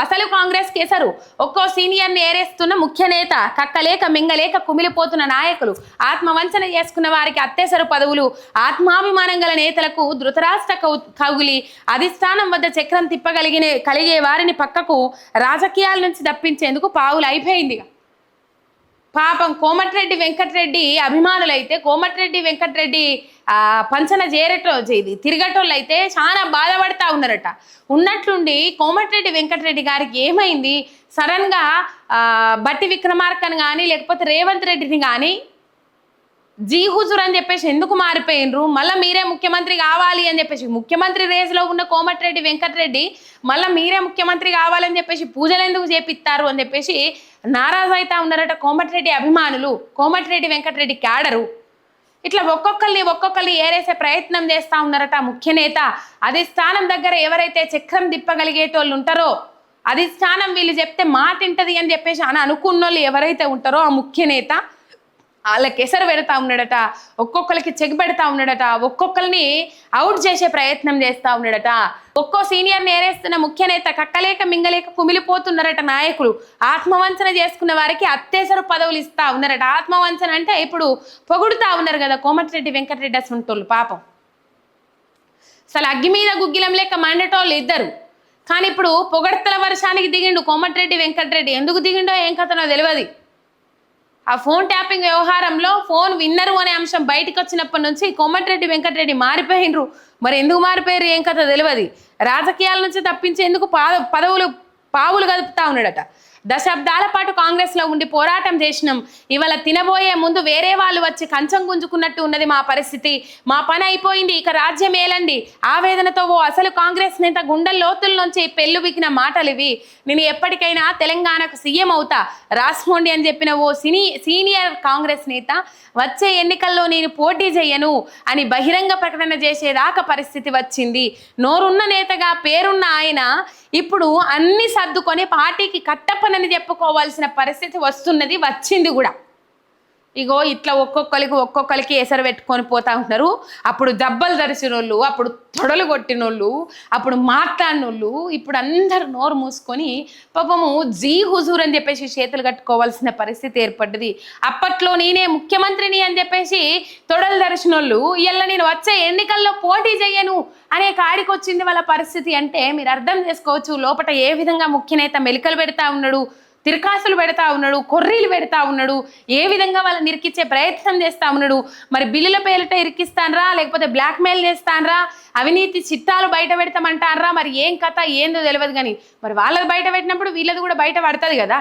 అసలు కాంగ్రెస్ కేసరు ఒక్కో సీనియర్ని ఏరేస్తున్న ముఖ్య నేత కక్కలేక మింగలేక కుమిలిపోతున్న నాయకులు ఆత్మవంచన చేసుకున్న వారికి అత్తేసరు పదవులు ఆత్మాభిమానం గల నేతలకు ధృతరాష్ట్ర కౌ- కౌగిలి అధిష్టానం వద్ద చక్రం తిప్పగలిగిన కలిగే వారిని పక్కకు రాజకీయాల నుంచి తప్పించేందుకు పావులు అయిపోయిందిగా పాపం కోమటిరెడ్డి వెంకటరెడ్డి అభిమానులైతే కోమటిరెడ్డి వెంకటరెడ్డి ఆ, పంచన చేరటో ఇది తిరగటోళ్ళు అయితే చాలా బాధపడతా ఉన్నారట. ఉన్నట్లుండి కోమటిరెడ్డి వెంకటరెడ్డి గారికి ఏమైంది? సడన్గా బట్టి విక్రమార్కన్ కానీ లేకపోతే రేవంత్ రెడ్డిని కానీ జీ హుజూర్ అని చెప్పేసి ఎందుకు మారిపోయినరు? మళ్ళీ మీరే ముఖ్యమంత్రి కావాలి అని చెప్పేసి ముఖ్యమంత్రి రేస్లో ఉన్న కోమటిరెడ్డి వెంకటరెడ్డి మళ్ళీ మీరే ముఖ్యమంత్రి కావాలని చెప్పేసి పూజలు ఎందుకు చేపిస్తారు అని చెప్పేసి నారాజు అవుతా ఉన్నారట కోమటిరెడ్డి అభిమానులు కోమటిరెడ్డి వెంకటరెడ్డి క్యాడరు. ఇట్లా ఒక్కొక్కరిని ఒక్కొక్కరిని ఏరేసే ప్రయత్నం చేస్తా ఉన్నారట ముఖ్య నేత. అధిష్టానం దగ్గర ఎవరైతే చక్రం తిప్పగలిగేటోళ్ళు ఉంటారో అధిష్టానం వీళ్ళు చెప్తే మాటింటది అని చెప్పేసి అని అనుకున్న వాళ్ళు ఎవరైతే ఉంటారో ఆ ముఖ్య నేత వాళ్ళ ఎసరు పెడతా ఉన్నాడట ఒక్కొక్కరికి చెక్ పెడతా ఉన్నాడట ఒక్కొక్కరిని అవుట్ చేసే ప్రయత్నం చేస్తా ఉన్నాడట. ఒక్కో సీనియర్ నేరేస్తున్న ముఖ్య నేత కక్కలేక మింగలేక కుమిలిపోతున్నారట నాయకులు. ఆత్మవంచన చేసుకున్న వారికి అత్తేసరు పదవులు ఇస్తా ఉన్నారట. ఆత్మవంచన అంటే ఇప్పుడు పొగుడుతా ఉన్నారు కదా కోమటిరెడ్డి వెంకటరెడ్డి అసంటోళ్ళు పాపం. అసలు అగ్గి మీద గుగ్గిలం లేక మండటోళ్ళు ఇద్దరు. కానీ ఇప్పుడు పొగడతల వర్షానికి దిగిండు కోమటిరెడ్డి వెంకటరెడ్డి. ఎందుకు దిగిండో ఏం కథనో తెలియదు ఆ ఫోన్ ట్యాపింగ్ వ్యవహారంలో ఫోన్ విన్నరు అనే అంశం బయటకు వచ్చినప్పటి నుంచి కోమటిరెడ్డి వెంకటరెడ్డి మారిపోయినరు. మరి ఎందుకు మారిపోయారు? ఏం కథ? తెలియదు రాజకీయాల నుంచి తప్పించేందుకు పాద పదవులు పావులు కదుపుతా ఉన్నాడట. దశాబ్దాల పాటు కాంగ్రెస్లో ఉండి పోరాటం చేసినాం. ఇవాళ తినబోయే ముందు వేరే వాళ్ళు వచ్చి కంచం గుంజుకున్నట్టు ఉన్నది మా పరిస్థితి. మా పని అయిపోయింది ఇక రాజ్యం ఏలండి. ఆవేదనతో ఓ అసలు కాంగ్రెస్ నేత గుండె లోతుల నుంచి పెళ్ళు బికిన మాటలు ఇవి. నేను ఎప్పటికైనా తెలంగాణకు సీఎం అవుతా. రాసుకోండి అని చెప్పిన ఓ సినీ సీనియర్ కాంగ్రెస్ నేత వచ్చే ఎన్నికల్లో నేను పోటీ చేయను అని బహిరంగ ప్రకటన చేసేదాకా పరిస్థితి వచ్చింది. నోరున్న నేతగా పేరున్న ఆయన ఇప్పుడు అన్ని సర్దుకొని పార్టీకి అనేది చెప్పుకోవాల్సిన పరిస్థితి వస్తున్నది వచ్చింది కూడా. ఇగో ఇట్లా ఒక్కొక్కరికి ఒక్కొక్కరికి ఎసరు పెట్టుకొని పోతా ఉంటారు. అప్పుడు దెబ్బలు దరిచినోళ్ళు అప్పుడు తొడలు కొట్టినోళ్ళు అప్పుడు మాట్లాడినోళ్ళు ఇప్పుడు అందరు నోరు మూసుకొని పాపము జీ హుజూర్ అని చెప్పేసి చేతులు కట్టుకోవాల్సిన పరిస్థితి ఏర్పడ్డది. అప్పట్లో నేనే ముఖ్యమంత్రిని అని చెప్పేసి తొడలు దరిచినోళ్ళు ఇలా నేను వచ్చే ఎన్నికల్లో పోటీ చేయను అనే కాడికి వచ్చింది వాళ్ళ పరిస్థితి అంటే మీరు అర్థం చేసుకోవచ్చు లోపల ఏ విధంగా ముఖ్య నేత మెలికలు పెడతా ఉన్నాడు తిరకాసులు పెడతా ఉన్నాడు కొర్రీలు పెడతా ఉన్నాడు ఏ విధంగా వాళ్ళని ఇరికిచ్చే ప్రయత్నం చేస్తా ఉన్నాడు? మరి బిల్లుల పేరిట ఇరికిస్తానరా? లేకపోతే బ్లాక్మెయిల్ చేస్తానరా? అవినీతి చిట్టాలు బయట పెడతామంటారా మరి ఏం కథ ఏందో తెలియదు కానీ మరి వాళ్ళది బయట పెట్టినప్పుడు వీళ్ళది కూడా బయట పడుతుంది కదా?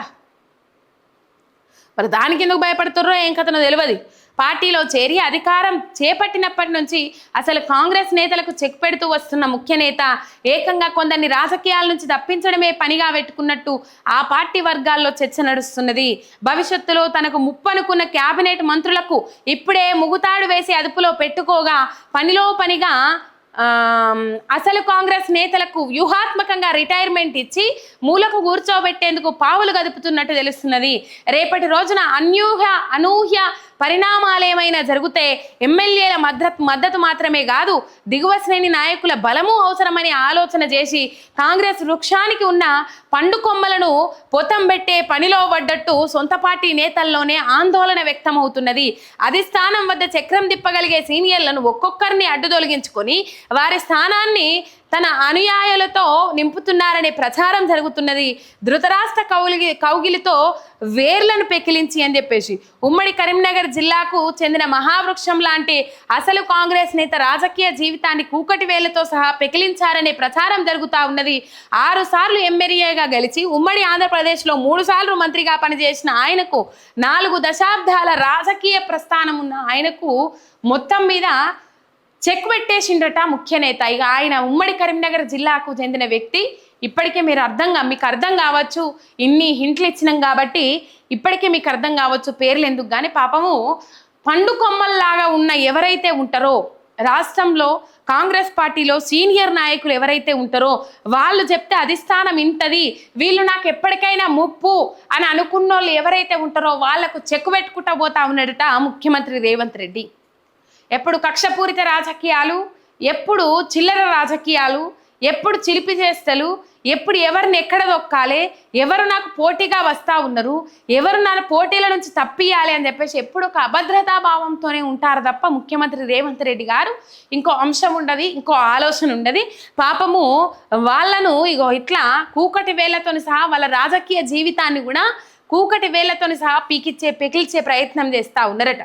మరి దానికి ఎందుకు భయపడుతుర్రో ఏం కథనో తెలియదు పార్టీలో చేరి అధికారం చేపట్టినప్పటి నుంచి అసలు కాంగ్రెస్ నేతలకు చెక్ పెడుతూ వస్తున్న ముఖ్య నేత ఏకంగా కొందరిని రాజకీయాల నుంచి తప్పించడమే పనిగా పెట్టుకున్నట్టు ఆ పార్టీ వర్గాల్లో చర్చ నడుస్తున్నది. భవిష్యత్తులో తనకు ముప్పనుకున్న కేబినెట్ మంత్రులకు ఇప్పుడే ముగుతాడు వేసి అదుపులో పెట్టుకోగా పనిలో పనిగా అసలు కాంగ్రెస్ నేతలకు వ్యూహాత్మకంగా రిటైర్మెంట్ ఇచ్చి మూలకు కూర్చోబెట్టేందుకు పావులు గదుపుతున్నట్టు తెలుస్తున్నది. రేపటి రోజున అన్యూహ అనూహ్య పరిణామాలేమైనా జరిగితే ఎమ్మెల్యేల మద్దతు మద్దతు మాత్రమే కాదు దిగువ శ్రేణి నాయకుల బలము అవసరమని ఆలోచన చేసి కాంగ్రెస్ వృక్షానికి ఉన్న పండు కొమ్మలను పొతం పెట్టే పనిలో పడ్డట్టు సొంత పార్టీ నేతల్లోనే ఆందోళన వ్యక్తమవుతున్నది. అధిష్టానం వద్ద చక్రం తిప్పగలిగే సీనియర్లను ఒక్కొక్కరిని అడ్డు తొలగించుకొని వారి స్థానాన్ని తన అనుయాయులతో నింపుతున్నారనే ప్రచారం జరుగుతున్నది. ధృతరాష్ట్ర కౌలిగి కౌగిలితో వేర్లను పెకిలించి అని చెప్పేసి. ఉమ్మడి కరీంనగర్ జిల్లాకు చెందిన మహావృక్షం లాంటి అసలు కాంగ్రెస్ నేత రాజకీయ జీవితాన్ని కూకటి వేళ్ళతో సహా పెకిలించారనే ప్రచారం జరుగుతా ఉన్నది. ఆరు సార్లు ఎమ్మెల్యేగా గెలిచి ఉమ్మడి ఆంధ్రప్రదేశ్లో మూడు సార్లు మంత్రిగా పనిచేసిన ఆయనకు నాలుగు దశాబ్దాల రాజకీయ ప్రస్థానం ఉన్న ఆయనకు మొత్తం మీద చెక్ పెట్టేసిండట ముఖ్య నేత. ఇక ఆయన ఉమ్మడి కరీంనగర్ జిల్లాకు చెందిన వ్యక్తి. ఇప్పటికే మీరు అర్థంగా మీకు అర్థం కావచ్చు. ఇన్ని హింట్లు ఇచ్చినాం కాబట్టి ఇప్పటికే మీకు అర్థం కావచ్చు. పేర్లు ఎందుకు కానీ పాపము పండు కొమ్మల్లాగా ఉన్న ఎవరైతే ఉంటారో రాష్ట్రంలో కాంగ్రెస్ పార్టీలో సీనియర్ నాయకులు ఎవరైతే ఉంటారో వాళ్ళు చెప్తే అధిష్టానం ఇంతది. వీళ్ళు నాకు ఎప్పటికైనా ముప్పు అని అనుకున్న వాళ్ళు ఎవరైతే ఉంటారో వాళ్ళకు చెక్కు పెట్టుకుంటా పోతా ఉన్నాడట ముఖ్యమంత్రి రేవంత్ రెడ్డి. ఎప్పుడు కక్షపూరిత రాజకీయాలు ఎప్పుడు చిల్లర రాజకీయాలు ఎప్పుడు చిలిపి చేస్తలు ఎప్పుడు ఎవరిని ఎక్కడ దొక్కాలి ఎవరు నాకు పోటీగా వస్తూ ఉన్నారు ఎవరు నన్ను పోటీల నుంచి తప్పియాలి అని చెప్పేసి ఎప్పుడు ఒక అభద్రతా భావంతోనే ఉంటారు తప్ప ముఖ్యమంత్రి రేవంత్ రెడ్డి గారు ఇంకో అంశం ఉండదు ఇంకో ఆలోచన ఉండదు. పాపము వాళ్ళను ఇగో ఇట్లా కూకటి వేళ్ళతో సహా వాళ్ళ రాజకీయ జీవితాన్ని కూడా కూకటి వేళ్ళతో సహా పీకిచ్చే పెకిల్చే ప్రయత్నం చేస్తూ ఉన్నారట.